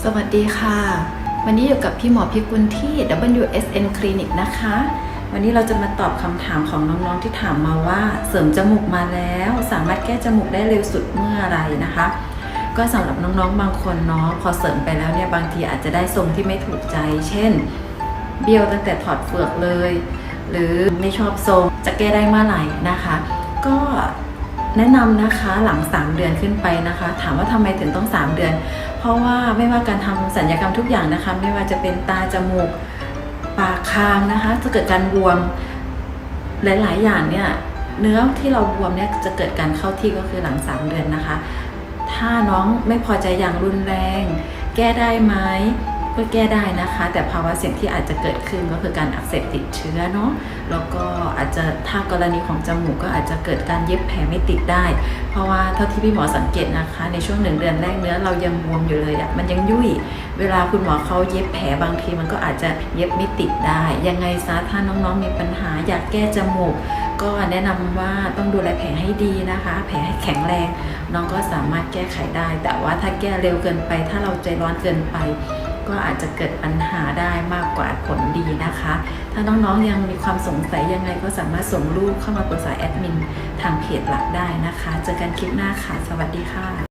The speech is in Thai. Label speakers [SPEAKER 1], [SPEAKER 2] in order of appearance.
[SPEAKER 1] สวัสดีค่ะ วันนี้อยู่กับพี่หมอพิกุลที่ WSN Clinic นะคะ วันนี้เราจะมาตอบคำถามของน้องๆที่ถามมาว่า เสริมจมูกมาแล้ว สามารถแก้จมูกได้เร็วสุดเมื่อไรนะคะ ก็สำหรับน้องๆบางคนเนาะพอเสริมไปแล้วเนี่ยบางทีอาจจะได้ทรงที่ไม่ถูกใจ เช่น เบี้ยวตั้งแต่ถอดเฟือกเลย หรือไม่ชอบทรงจะแก้ได้เมื่อไหร่นะคะ ก็ แนะนำนะคะหลัง 3 เดือนขึ้นไปนะคะ ถามว่าทำไมถึงต้อง 3 เดือน เพราะว่าไม่ว่าการทำสัญญกรรมทุกอย่างนะคะ ไม่ว่าจะเป็นตาจมูกปากคางนะคะ จะเกิดการบวมหลาย ๆ อย่างเนี่ยเนื้อที่เราบวมเนี่ยจะเกิดการเข้าที่ก็คือหลัง 3 เดือนนะคะ ถ้าน้องไม่พอใจอย่างรุนแรง แก้ได้ไหม ก็แก้ได้นะคะ แต่ภาวะเสี่ยงที่อาจจะเกิดขึ้นก็คือการอักเสบติดเชื้อเนาะแล้วก็อาจจะถ้ากรณีของจมูกก็อาจจะเกิดการเย็บแผลไม่ติดได้ เพราะว่าเท่าที่พี่หมอสังเกตนะคะ ในช่วงหนึ่งเดือนแรกเนื้อเรายังบวมอยู่เลยอะมันยังยุ่ยเวลาคุณหมอเขาเย็บแผลบางทีมันก็อาจจะเย็บไม่ติดได้ ยังไงซะถ้าน้องๆมีปัญหาอยากแก้จมูก ก็แนะนำว่าต้องดูแลแผลให้ดีนะคะ แผลให้แข็งแรง น้องก็สามารถแก้ไขได้ แต่ว่าถ้าแก้เร็วเกินไป ถ้าเราใจร้อนเกินไป ก็อาจจะเกิดปัญหาได้มากกว่าผลดีนะคะ ถ้าน้องๆยังมีความสงสัยยังไงก็สามารถส่งรูปเข้ามาปรึกษาแอดมินทางเพจหลักได้นะคะ เจอกันคลิปหน้าค่ะ สวัสดีค่ะ